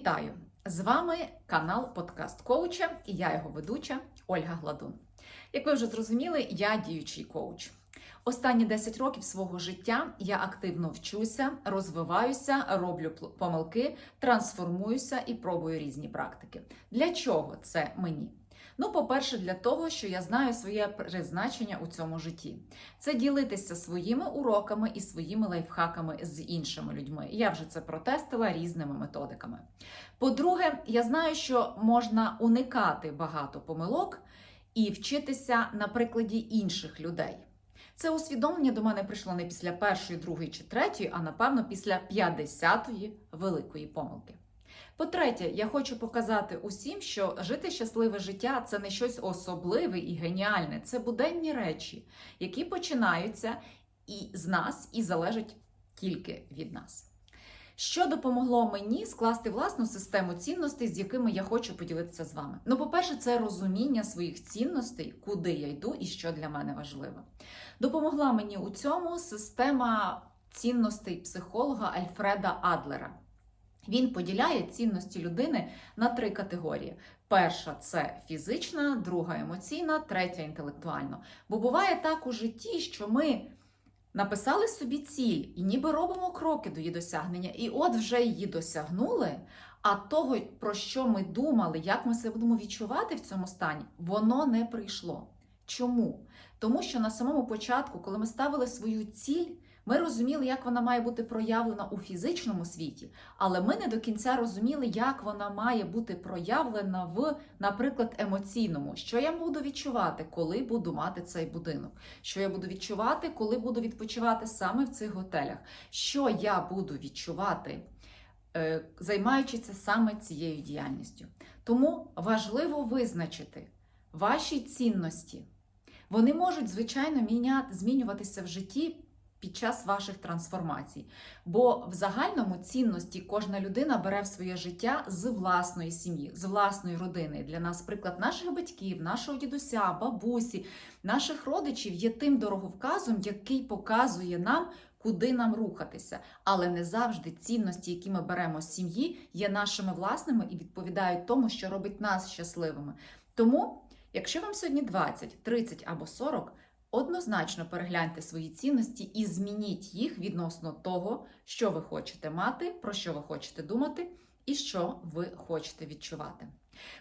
Вітаю! З вами канал Подкаст Коуча і я його ведуча Ольга Гладун. Як ви вже зрозуміли, я діючий коуч. Останні 10 років свого життя я активно вчуся, розвиваюся, роблю помилки, трансформуюся і пробую різні практики. Для чого це мені? Ну, по-перше, для того, що я знаю своє призначення у цьому житті. Це ділитися своїми уроками і своїми лайфхаками з іншими людьми. Я вже це протестила різними методиками. По-друге, я знаю, що можна уникати багато помилок і вчитися на прикладі інших людей. Це усвідомлення до мене прийшло не після першої, другої чи третьої, а напевно після 50-ї великої помилки. По-третє, я хочу показати усім, що жити щасливе життя це не щось особливе і геніальне, це буденні речі, які починаються і з нас, і залежать тільки від нас. Що допомогло мені скласти власну систему цінностей, з якими я хочу поділитися з вами? Ну, по-перше, це розуміння своїх цінностей, куди я йду і що для мене важливо. Допомогла мені у цьому система цінностей психолога Альфреда Адлера. Він поділяє цінності людини на три категорії: перша це фізична, друга емоційна, третя інтелектуальна. Бо буває так у житті, що ми написали собі ціль і ніби робимо кроки до її досягнення, і от вже її досягнули. А того, про що ми думали, як ми себе будемо відчувати в цьому стані, воно не прийшло. Чому? Тому що на самому початку, коли ми ставили свою ціль, ми розуміли, як вона має бути проявлена у фізичному світі, але ми не до кінця розуміли, як вона має бути проявлена в, наприклад, емоційному. Що я буду відчувати, коли буду мати цей будинок? Що я буду відчувати, коли буду відпочивати саме в цих готелях? Що я буду відчувати? е, Займаючися саме цією діяльністю. Тому важливо визначити ваші цінності. Вони можуть, звичайно, міняти, змінюватися в житті під час ваших трансформацій. Бо в загальному цінності кожна людина бере в своє життя з власної сім'ї, з власної родини. Для нас приклад наших батьків, нашого дідуся, бабусі, наших родичів є тим дороговказом, який показує нам. Куди нам рухатися, але не завжди цінності, які ми беремо з сім'ї, є нашими власними і відповідають тому, що робить нас щасливими. Тому, якщо вам сьогодні 20, 30 або 40, однозначно перегляньте свої цінності і змініть їх відносно того, що ви хочете мати, про що ви хочете думати і що ви хочете відчувати.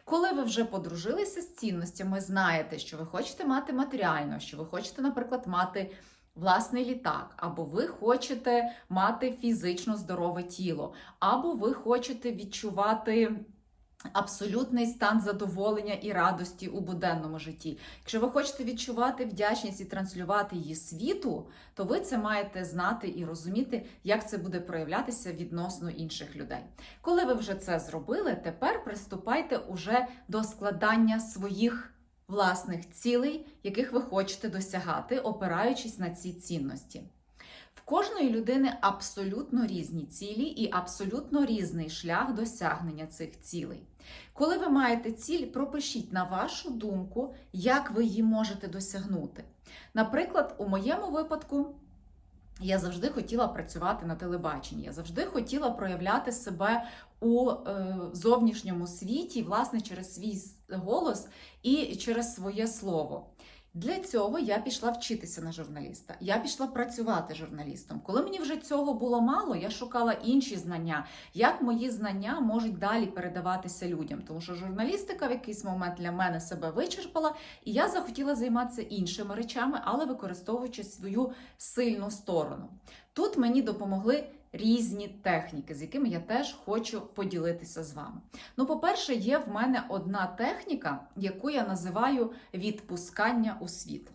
Коли ви вже подружилися з цінностями, знаєте, що ви хочете мати матеріально, що ви хочете, наприклад, мати власний літак, або ви хочете мати фізично здорове тіло, або ви хочете відчувати абсолютний стан задоволення і радості у буденному житті. Якщо ви хочете відчувати вдячність і транслювати її світу, то ви це маєте знати і розуміти, як це буде проявлятися відносно інших людей. Коли ви вже це зробили, тепер приступайте уже до складання своїх власних цілей, яких ви хочете досягати, опираючись на ці цінності. В кожної людини абсолютно різні цілі і абсолютно різний шлях досягнення цих цілей. Коли ви маєте ціль, пропишіть на вашу думку, як ви її можете досягнути. Наприклад, у моєму випадку. Я завжди хотіла працювати на телебаченні. Я завжди хотіла проявляти себе у е, зовнішньому світі, власне, через свій голос і через своє слово. Для цього я пішла вчитися на журналіста. Я пішла працювати журналістом. Коли мені вже цього було мало, я шукала інші знання, як мої знання можуть далі передаватися людям. Тому що журналістика в якийсь момент для мене себе вичерпала, і я захотіла займатися іншими речами, але використовуючи свою сильну сторону. Тут мені допомогли різні техніки, з якими я теж хочу поділитися з вами. Ну, по-перше, є в мене одна техніка, яку я називаю відпускання у світ.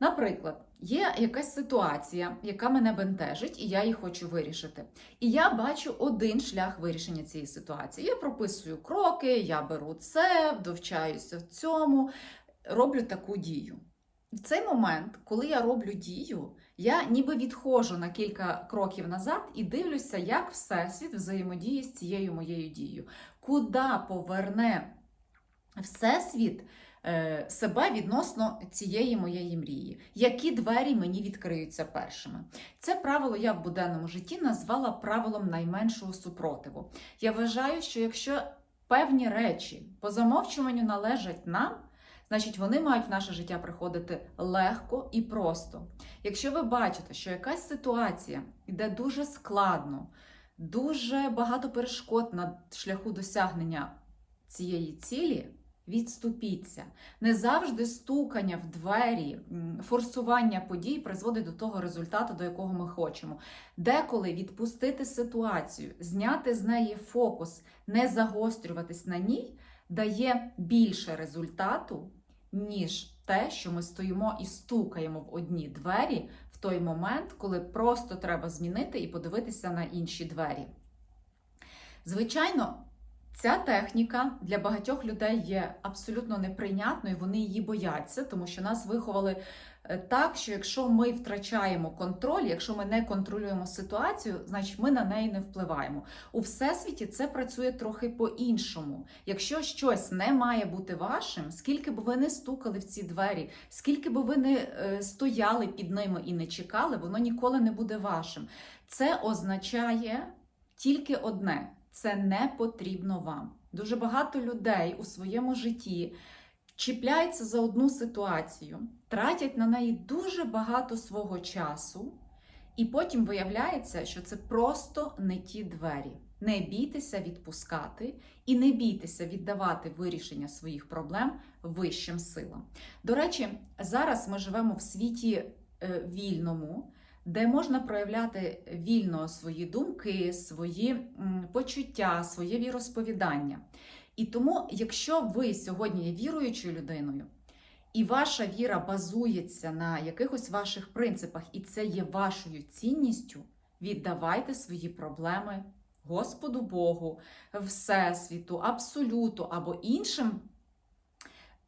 Наприклад, є якась ситуація, яка мене бентежить, і я її хочу вирішити. І я бачу один шлях вирішення цієї ситуації. Я прописую кроки, я беру це, довчаюся в цьому, роблю таку дію. В цей момент, коли я роблю дію, я ніби відходжу на кілька кроків назад і дивлюся, як Всесвіт взаємодіє з цією моєю дією. Куди поверне Всесвіт е, себе відносно цієї моєї мрії. Які двері мені відкриються першими? Це правило я в буденному житті назвала правилом найменшого супротиву. Я вважаю, що якщо певні речі по замовчуванню належать нам, значить вони мають в наше життя приходити легко і просто. Якщо ви бачите, що якась ситуація йде дуже складно, дуже багато перешкод на шляху досягнення цієї цілі, відступіться. Не завжди стукання в двері, форсування подій призводить до того результату, до якого ми хочемо. Деколи відпустити ситуацію, зняти з неї фокус, не загострюватись на ній, дає більше результату, ніж те, що ми стоїмо і стукаємо в одні двері в той момент, коли просто треба змінити і подивитися на інші двері. Звичайно, ця техніка для багатьох людей є абсолютно неприйнятною, вони її бояться, тому що нас виховали е, так, що якщо ми втрачаємо контроль, якщо ми не контролюємо ситуацію, значить ми на неї не впливаємо. У всесвіті це працює трохи по-іншому. Якщо щось не має бути вашим, скільки б ви не стукали в ці двері, скільки б ви не е, стояли під ними і не чекали, воно ніколи не буде вашим. Це означає тільки одне: це не потрібно вам. Дуже багато людей у своєму житті чіпляються за одну ситуацію, тратять на неї дуже багато свого часу, і потім виявляється, що це просто не ті двері. Не бійтеся відпускати і не бійтеся віддавати вирішення своїх проблем вищим силам. До речі, зараз ми живемо в світі е, вільному, де можна проявляти вільно свої думки, свої почуття, своє віросповідання. І тому, якщо ви сьогодні є віруючою людиною, і ваша віра базується на якихось ваших принципах, і це є вашою цінністю, віддавайте свої проблеми Господу Богу, Всесвіту, Абсолюту або іншим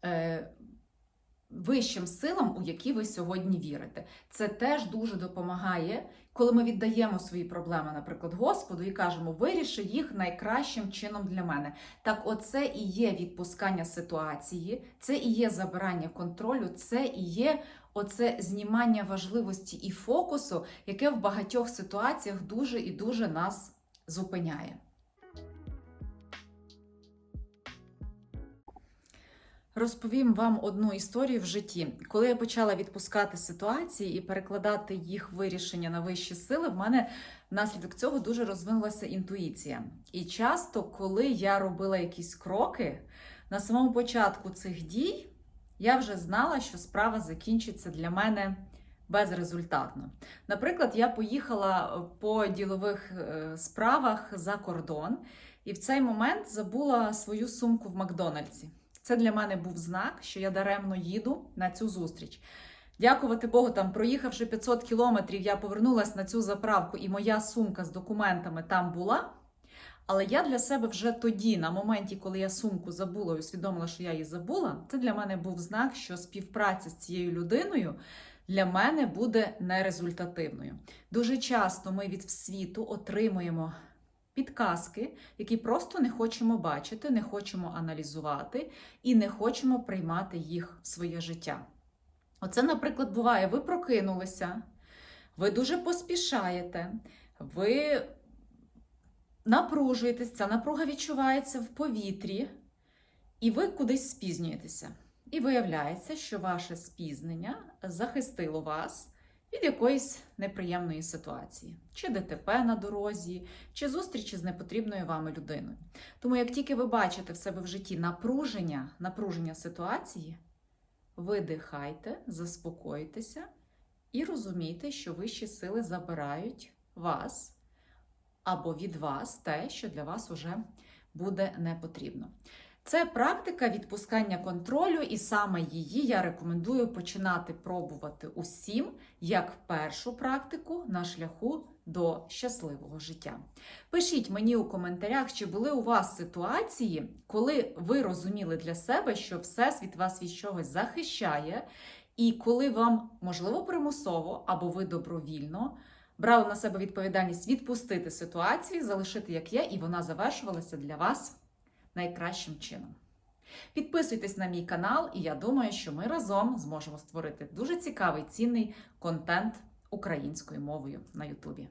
е, вищим силам, у які ви сьогодні вірите. Це теж дуже допомагає, коли ми віддаємо свої проблеми, наприклад, Господу, і кажемо, виріши їх найкращим чином для мене. Так, оце і є відпускання ситуації, це і є забирання контролю, це і є оце знімання важливості і фокусу, яке в багатьох ситуаціях дуже і дуже нас зупиняє. Розповім вам одну історію в житті. Коли я почала відпускати ситуації і перекладати їх вирішення на вищі сили, в мене внаслідок цього дуже розвинулася інтуїція. І часто, коли я робила якісь кроки, на самому початку цих дій я вже знала, що справа закінчиться для мене безрезультатно. Наприклад, я поїхала по ділових е, справах за кордон, і в цей момент забула свою сумку в Макдональдсі. Це для мене був знак, що я даремно їду на цю зустріч. Дякувати Богу, там, проїхавши 500 кілометрів, я повернулася на цю заправку, і моя сумка з документами там була. Але я для себе вже тоді, на моменті, коли я сумку забула і усвідомила, що я її забула, це для мене був знак, що співпраця з цією людиною для мене буде нерезультативною. Дуже часто ми від світу отримуємо підказки, які просто не хочемо бачити, не хочемо аналізувати і не хочемо приймати їх в своє життя. Оце, наприклад, буває, ви прокинулися, ви дуже поспішаєте, ви напружуєтесь, ця напруга відчувається в повітрі, і ви кудись спізнюєтеся. І виявляється, що ваше спізнення захистило вас від якоїсь неприємної ситуації, чи ДТП на дорозі, чи зустрічі з непотрібною вами людиною. Тому, як тільки ви бачите в себе в житті напруження, напруження ситуації, видихайте, заспокойтеся і розумійте, що вищі сили забирають вас або від вас те, що для вас уже буде не потрібно. Це практика відпускання контролю, і саме її я рекомендую починати пробувати усім як першу практику на шляху до щасливого життя. Пишіть мені у коментарях, чи були у вас ситуації, коли ви розуміли для себе, що Всесвіт вас від чогось захищає, і коли вам, можливо, примусово або ви добровільно. Брали на себе відповідальність відпустити ситуацію, залишити як є, і вона завершувалася для вас найкращим чином. Підписуйтесь на мій канал, і я думаю, що ми разом зможемо створити дуже цікавий цінний контент українською мовою на Ютубі.